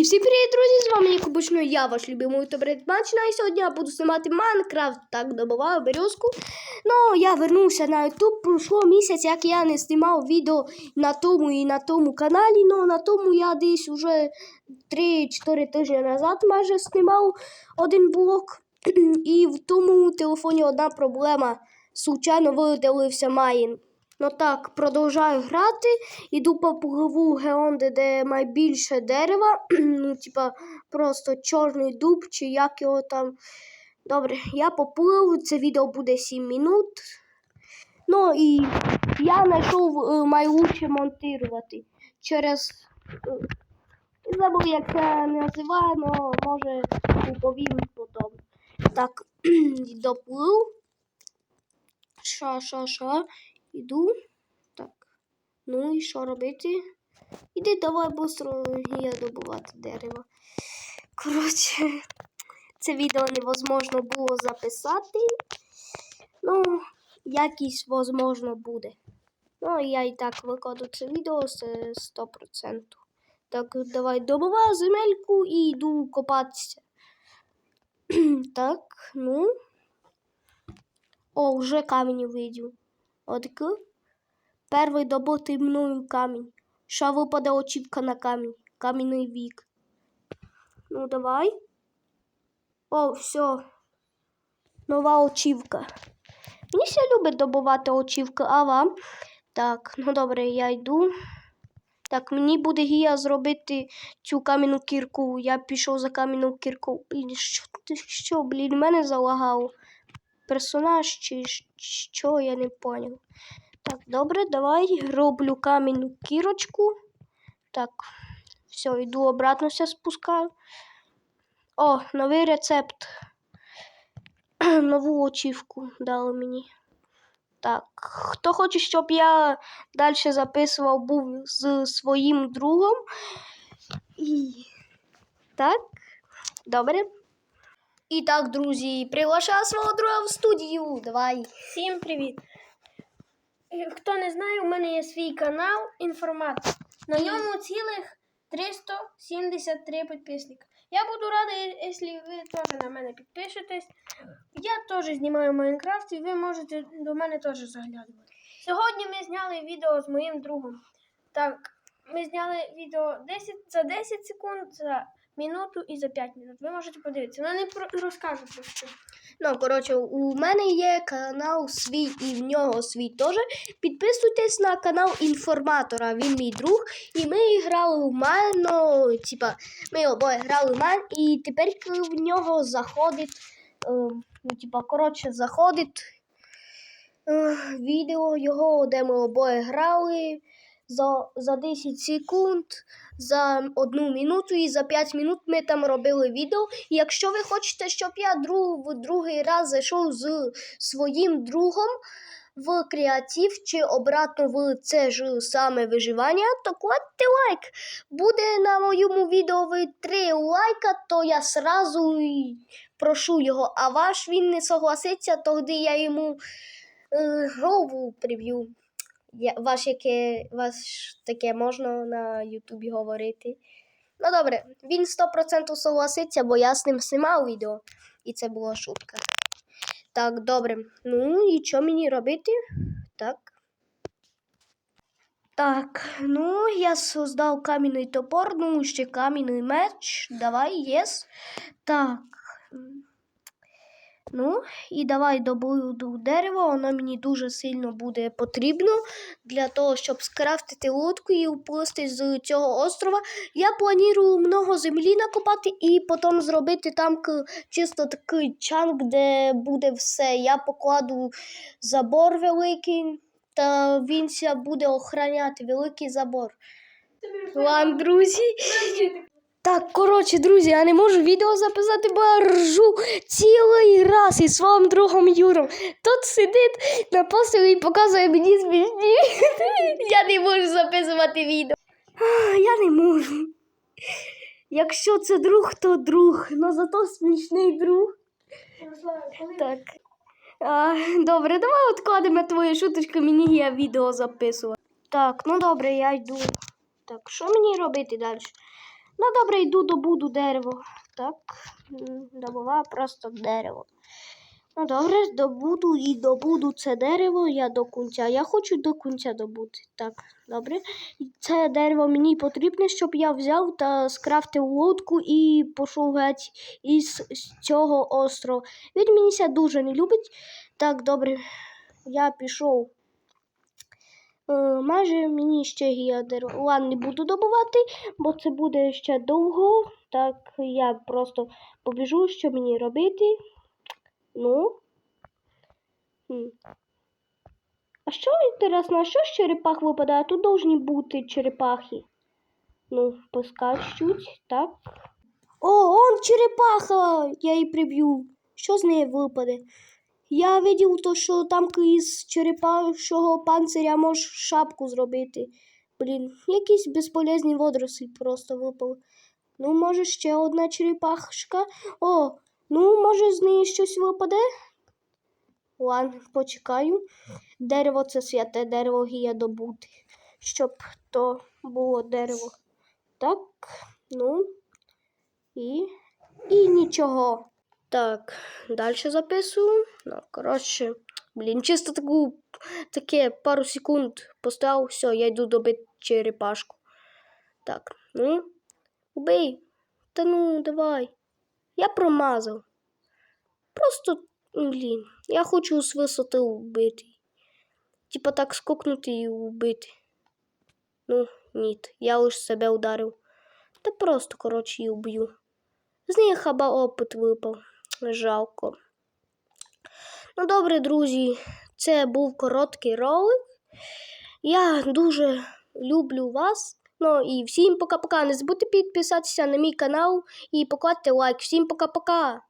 І всім привіт, друзі! З вами як я, ваш любимий ютубер Мачна, і сьогодні я буду знімати Майнкрафт, так добуваю березку. Ну, я вернувся на Ютуб, пройшло місяць, як я не знімав відео на тому і на тому каналі. Ну, на тому я десь уже 3-4 тижні назад майже знімав один блок. І в тому телефоні одна проблема. Случайно видалився Майн. Ну так, продовжую грати. Іду по пливу геонди, де найбільше дерева. ну, типа, просто чорний дуб, чи як його там. Добре, я поплив, це відео буде 7 минут. Ну і я знайшов е, найлучше монтувати через. е, Забув, як це називає, але може повім потім. Так, доплив. Ша, ша, ша. Іду. Так. Ну і що робити? Іди давай быстро я добувати дерево. Коротше, це відео невозможно було записати. Ну, якісь возможно буде. Ну, я і так викладу це відео це 100%. Так, давай добуваю земельку і йду копатися. так, ну. О, вже камінь видів. Отак. Перший добутий мною камінь. Що випаде очівка на камінь. Кам'яний вік. Ну, давай. О, все. Нова очівка. Мені ще любить добувати очівки, а вам? Так, ну добре, я йду. Так, мені буде гія зробити цю кам'яну кірку. Я пішов за кам'яну кірку. Блін, що ти що, блін, мене залагало. Персонаж чи що, я не поняв. Так, добре, давай роблю камінну кірочку. Так, все, йду обратно все спускаю. О, новий рецепт. Нову очівку дали мені. Так, хто хоче, щоб я далі записував, був з своїм другом. І... Так, добре. І так, друзі, приглашаю свого друга в студію. Давай. Всім привіт! Е, Хто не знає, у мене є свій канал Інформатор. На ньому цілих 373 підписника. Я буду радий, якщо ви теж на мене підпишетесь. Я теж знімаю Майнкрафт і ви можете до мене теж заглядувати. Сьогодні ми зняли відео з моїм другом. Так, ми зняли відео 10, за 10 секунд, за минуту і за 5 минут. Ви можете подивитися. Ну не про- розкажу про що. Ну, коротше, у мене є канал свій і в нього свій теж. Підписуйтесь на канал інформатора, він мій друг. І ми грали в ну, типа, ми обоє грали в Майн, і тепер в нього заходить, е, ну, типа, коротше, заходить е, відео його, де ми обоє грали за, за 10 секунд, за одну минуту і за 5 минут ми там робили відео. І якщо ви хочете, щоб я друг, другий раз зайшов з своїм другом в креатив чи обратно в це ж саме виживання, то кладьте лайк. Буде на моєму відео ви 3 лайка, то я сразу прошу його. А ваш він не согласиться, тоді я йому е, голову приб'ю. Я, ваш яке, ваш таке можна на Ютубі говорити. Ну добре, він 100% согласиться, бо я з ним знімав відео. І це була шутка. Так, добре. Ну і що мені робити? Так. Так, ну я создав кам'яний топор, ну ще кам'яний меч. Давай, єс. Так. Ну, і давай добуду дерево, воно мені дуже сильно буде потрібно для того, щоб скрафтити лодку і уплисти з цього острова. Я планую много землі накопати і потім зробити там чисто такий чанк, де буде все. Я покладу забор великий, та він буде охороняти великий забор. Ладно, друзі. Так, коротше, друзі, я не можу відео записати, бо я ржу цілий раз із своїм другом Юром. Тут сидить на постелі і показує мені смішні. Я не можу записувати відео. Я не можу. Якщо це друг, то друг. Ну зато смішний друг. Так. А, добре, давай відкладемо твої шуточки, мені є відео записувати. Так, ну добре, я йду. Так, що мені робити далі? Ну, добре, йду добуду дерево. Так, м, добуваю просто дерево. Ну, добре, добуду і добуду це дерево я до кінця. Я хочу до кінця добути. Так, добре. Це дерево мені потрібне, щоб я взяв та скрафтив лодку і пішов геть із цього острова. Він мені дуже не любить. Так, добре, я пішов. Е, майже мені ще дерево. Не буду добувати, бо це буде ще довго. Так, я просто побіжу, що мені робити. Ну. А що інтересно, що з черепах випадає? Тут повинні бути черепахи. Ну, поскачуть, так. О, он черепаха! Я її приб'ю. Що з неї випаде? Я видів то, що там із черепашого панциря можеш шапку зробити. Блін, якийсь безполезний водоросль просто випав. Ну, може, ще одна черепашка. О, ну, може, з неї щось випаде? Ладно, почекаю. Дерево це святе дерево гія добути, щоб то було дерево. Так, ну і, і нічого. Так, далі записую. Ну, коротше, блін, чисто таку, таке пару секунд поставив, все, я йду добити черепашку. Так, ну, убий. Та ну, давай. Я промазав. Просто, блін, я хочу з висоти вбити. Типа так скокнути і вбити. Ну, ні, я лише себе ударив. Та просто, коротше, її вб'ю. З неї хаба опит випав. Жалко. Ну, добре, друзі, це був короткий ролик. Я дуже люблю вас. Ну і всім пока-пока. Не забудьте підписатися на мій канал і покладьте лайк. Всім пока-пока.